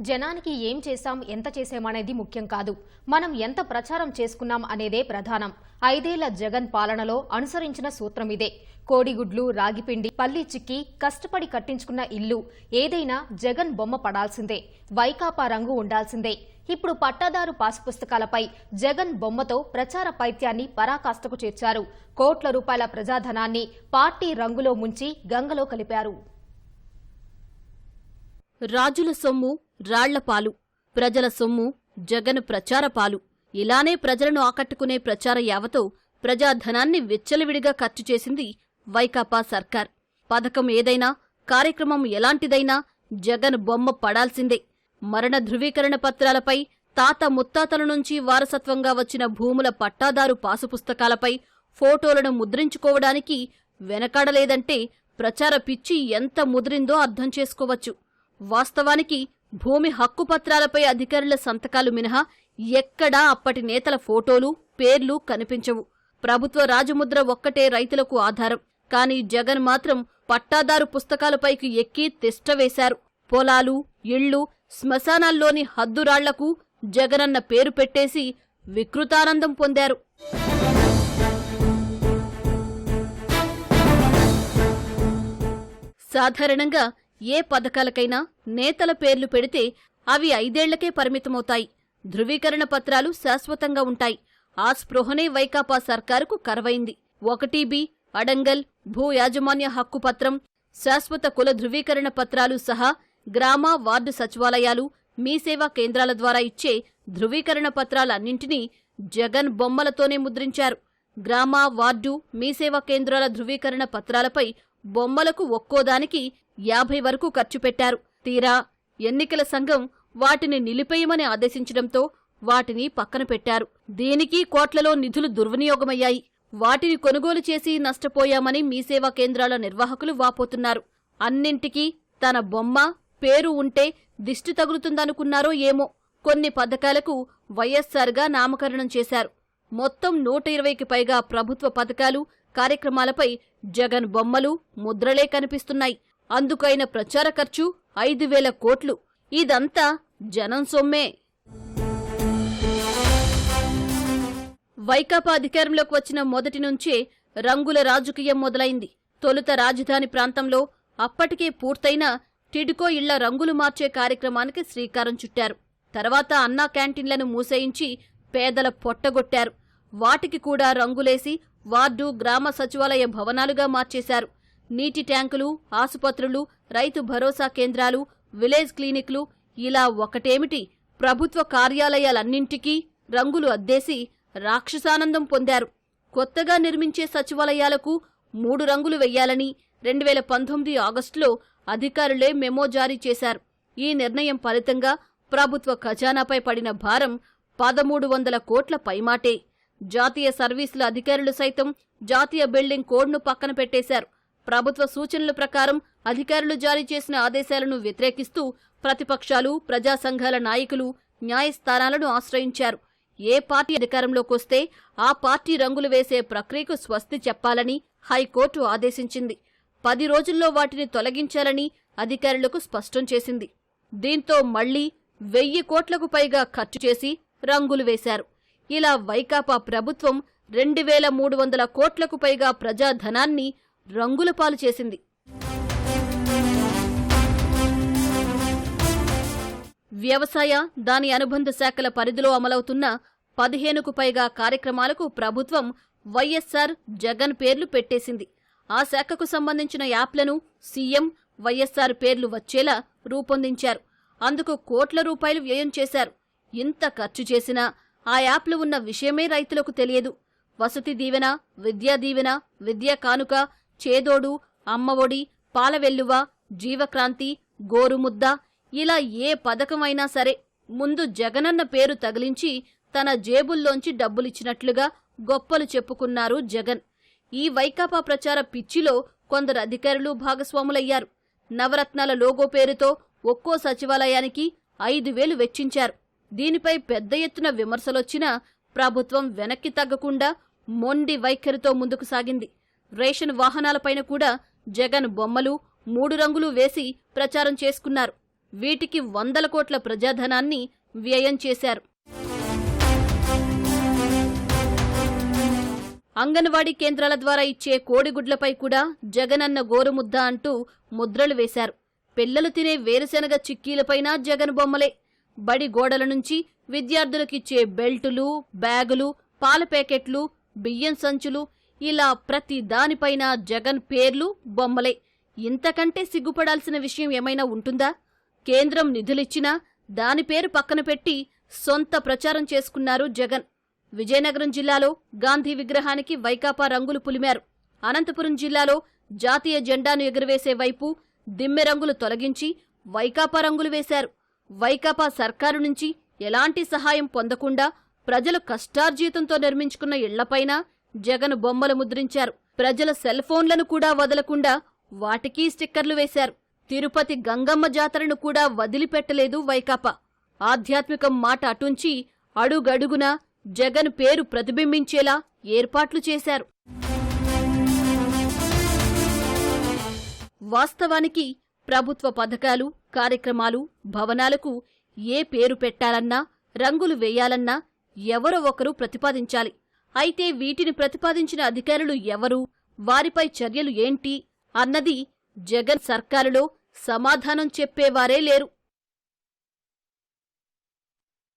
జనానికి ఏం చేశాం ఎంత చేశామనేది ముఖ్యం కాదు. మనం ఎంత ప్రచారం చేసుకున్నాం అనేదే ప్రధానం. ఐదేళ్ళ జగన్ పాలనలో అనుసరించిన సూత్రం ఇదే. కోడిగుడ్లు రాగిపిండి పల్లి చిక్కి కష్టపడి కట్టించుకున్న ఇల్లు. ఏదైనా జగన్ బొమ్మ పడాల్సిందే. వైకాపా రంగు ఉండాల్సిందే. ఇప్పుడు పట్టాదారు పాసు పుస్తకాలపై జగన్ బొమ్మతో ప్రచార పైత్యాన్ని పరాకాష్ఠకు చేర్చారు. కోట్ల రూపాయల ప్రజాధనాన్ని పార్టీ రంగులో ముంచి గంగలో కలిపారు. రాజుల సొమ్ము రాళ్ళపాలు ప్రజల సొమ్ము జగన్ ప్రచారపాలు ఇలానే ప్రజలను ఆకట్టుకునే ప్రచార యావతో ప్రజాధనాన్ని విచ్చలవిడిగా ఖర్చు చేసింది వైకాపా సర్కార్. పథకం ఏదైనా కార్యక్రమం ఎలాంటిదైనా జగన్ బొమ్మ పడాల్సిందే. మరణ ధృవీకరణ పత్రాలపై తాత ముత్తాతల నుంచి వారసత్వంగా వచ్చిన భూముల పట్టాదారు పాసు పుస్తకాలపై ఫోటోలను ముద్రించుకోవడానికి వెనకాడలేదంటే ప్రచార పిచ్చి ఎంత ముదిరిందో అర్థం చేసుకోవచ్చు. వాస్తవానికి భూమి హక్కు పత్రాలపై అధికారుల సంతకాలు మినహా ఎక్కడా అప్పటి నేతల ఫోటోలు పేర్లు కనిపించవు. ప్రభుత్వ రాజముద్ర ఒక్కటే రైతులకు ఆధారం. కానీ జగన్ మాత్రం పట్టాదారు పుస్తకాలపైకి ఎక్కి తిష్టవేశారు పొలాలు ఇళ్ళు శ్మశానాల్లోని హద్దురాళ్ళకు జగనన్న పేరు పెట్టేసి వికృతానందం పొందారు. సాధారణంగా ఏ పథకాలకైనా నేతల పేర్లు పెడితే అవి ఐదేళ్ళకే పరిమితమవుతాయి. ధృవీకరణ పత్రాలు శాశ్వతంగా ఉంటాయి. ఆ స్పృహనే వైకాపా సర్కారుకు కరవైంది. ఒకటి బి అడంగల్ భూ యాజమాన్య హక్కు పత్రం శాశ్వత కుల ధృవీకరణ పత్రాలు సహా గ్రామ వార్డు సచివాలయాలు మీ సేవా కేంద్రాల ద్వారా ఇచ్చే ధృవీకరణ పత్రాలన్నింటినీ జగన్ బొమ్మలతోనే ముద్రించారు. గ్రామ వార్డు మీ సేవా కేంద్రాల ధృవీకరణ పత్రాలపై బొమ్మలకు ఒక్కోదానికి యాభై వరకు ఖర్చు పెట్టారు. తీరా ఎన్నికల సంఘం వాటిని నిలిపేయమని ఆదేశించడంతో వాటిని పక్కన పెట్టారు. దీనికి కోట్లలో నిధులు దుర్వినియోగమయ్యాయి. వాటిని కొనుగోలు చేసి నష్టపోయామని మీ సేవా కేంద్రాల నిర్వాహకులు వాపోతున్నారు. అన్నింటికీ తన బొమ్మ పేరు ఉంటే దిష్టి తగులుతుందనుకున్నారో ఏమో. కొన్ని పథకాలకు వైఎస్సార్గా నామకరణం చేశారు. మొత్తం నూట ఇరవైకి పైగా ప్రభుత్వ పథకాలు కార్యక్రమాలపై జగన్ బొమ్మలు ముద్రలే కనిపిస్తున్నాయి. అందుకైన ప్రచార ఖర్చు ఐదు వేల కోట్లు. ఇదంతా జనం సొమ్మే. వైకాపా అధికారంలోకి వచ్చిన మొదటి నుంచే రంగుల రాజకీయం మొదలైంది. తొలుత రాజధాని ప్రాంతంలో అప్పటికే పూర్తయిన టిడ్కో ఇళ్ళ రంగులు మార్చే కార్యక్రమానికి శ్రీకారం చుట్టారు. తర్వాత అన్నా క్యాంటీన్లను మూసేయించి పేదల పొట్టగొట్టారు. వాటికి కూడా రంగులేసి వార్డు గ్రామ సచివాలయ భవనాలుగా మార్చేశారు. నీటి ట్యాంకులు ఆసుపత్రులు రైతు భరోసా కేంద్రాలు విలేజ్ క్లినిక్లు ఇలా ఒకటేమిటి? ప్రభుత్వ కార్యాలయాలన్నింటికీ రంగులు అద్దేసి రాక్షసానందం పొందారు. కొత్తగా నిర్మించే సచివాలయాలకు మూడు రంగులు వెయ్యాలని రెండు వేల పంతొమ్మిది ఆగస్టులో అధికారులే మెమో జారీ చేశారు. ఈ నిర్ణయం ఫలితంగా ప్రభుత్వ ఖజానాపై పడిన భారం పదమూడు వందల కోట్ల పైమాటే. జాతీయ సర్వీసుల అధికారులు సైతం జాతీయ బిల్డింగ్ కోడ్ను పక్కన పెట్టేశారు. ప్రభుత్వ సూచనల ప్రకారం అధికారులు జారీ చేసిన ఆదేశాలను వ్యతిరేకిస్తూ ప్రతిపక్షాలు ప్రజా సంఘాల నాయకులు న్యాయస్థానాలను ఆశ్రయించారు. ఏ పార్టీ అధికారంలోకొస్తే ఆ పార్టీ రంగులు వేసే ప్రక్రియకు స్వస్తి చెప్పాలని హైకోర్టు ఆదేశించింది. పది రోజుల్లో వాటిని తొలగించాలని అధికారులకు స్పష్టం చేసింది. దీంతో మళ్ళీ వెయ్యి కోట్లకు పైగా ఖర్చు చేసి రంగులు వేశారు. ఇలా వైకాపా ప్రభుత్వం రెండు వేల మూడు వందల కోట్లకు పైగా ప్రజాధనాన్ని రంగుల పాలు చేసింది. వ్యవసాయ దాని అనుబంధ శాఖల పరిధిలో అమలవుతున్న పదిహేనుకు పైగా కార్యక్రమాలకు ప్రభుత్వం వైఎస్సార్ జగన్ పేర్లు పెట్టేసింది. ఆ శాఖకు సంబంధించిన యాప్లను సీఎం వైఎస్సార్ పేర్లు వచ్చేలా రూపొందించారు. అందుకు కోట్ల రూపాయలు వ్యయం చేశారు. ఇంత ఖర్చు చేసినా ఆ యాప్లు ఉన్న విషయమే రైతులకు తెలియదు. వసతి దీవెన విద్యా దీవెన విద్యా కానుక చేదోడు అమ్మఒడి పాలవెల్లువ జీవక్రాంతి గోరుముద్ద ఇలా ఏ పథకమైనా సరే ముందు జగనన్న పేరు తగిలించి తన జేబుల్లోంచి డబ్బులిచ్చినట్లుగా గొప్పలు చెప్పుకున్నారు జగన్. ఈ వైకాపా ప్రచార పిచ్చిలో కొందరు అధికారులు భాగస్వాములయ్యారు. నవరత్నాల లోగో పేరుతో ఒక్కో సచివాలయానికి ఐదు వేలు వెచ్చించారు. దీనిపై పెద్ద ఎత్తున విమర్శలొచ్చినా ప్రభుత్వం వెనక్కి తగ్గకుండా మొండి వైఖరితో ముందుకు సాగింది. రేషన్ వాహనాలపైన కూడా జగన్ బొమ్మలు మూడు రంగులు వేసి ప్రచారం చేసుకున్నారు. వీటికి వందల కోట్ల ప్రజాధనాన్ని వ్యయం చేశారు. అంగన్వాడీ కేంద్రాల ద్వారా ఇచ్చే కోడిగుడ్లపై కూడా జగనన్న గోరుముద్ద అంటూ ముద్రలు వేశారు. పిల్లలు తినే వేరుశెనగ చిక్కీలపైన జగన్ బొమ్మలే. బడి గోడల నుంచి విద్యార్థులకిచ్చే బెల్టులు బ్యాగులు పాల ప్యాకెట్లు బియ్యం సంచులు ఇలా ప్రతి దానిపైన జగన్ పేర్లు బొమ్మలే. ఇంతకంటే సిగ్గుపడాల్సిన విషయం ఏమైనా ఉంటుందా? కేంద్రం నిధులిచ్చినా దాని పేరు పక్కన పెట్టి సొంత ప్రచారం చేసుకున్నారు జగన్. విజయనగరం జిల్లాలో గాంధీ విగ్రహానికి వైకాపా రంగులు పులిమారు. అనంతపురం జిల్లాలో జాతీయ జెండాను ఎగురవేసే వైపు దిమ్మె రంగులు తొలగించి వైకాపా రంగులు వేశారు. వైకాపా సర్కారు నుంచి ఎలాంటి సహాయం పొందకుండా ప్రజలు కష్టార్జీతంతో నిర్మించుకున్న ఇళ్ళపైన జగన్ బొమ్మలు ముద్రించారు. ప్రజల సెల్ ఫోన్లను కూడా వదలకుండా వాటికి స్టిక్కర్లు వేశారు. తిరుపతి గంగమ్మ జాతరను కూడా వదిలిపెట్టలేదు వైకాపా. ఆధ్యాత్మికం మాట అటుంచి అడుగడుగునా జగన్ పేరు ప్రతిబింబించేలా ఏర్పాట్లు చేశారు. వాస్తవానికి ప్రభుత్వ పథకాలు కార్యక్రమాలు భవనాలకు ఏ పేరు పెట్టాలన్నా రంగులు వేయాలన్నా ఎవరో ఒకరు ప్రతిపాదించాలి. అయితే వీటిని ప్రతిపాదించిన అధికారులు ఎవరు? వారిపై చర్యలు ఏంటి? అన్నది జగన్ సర్కారులో సమాధానం చెప్పేవారే లేరు.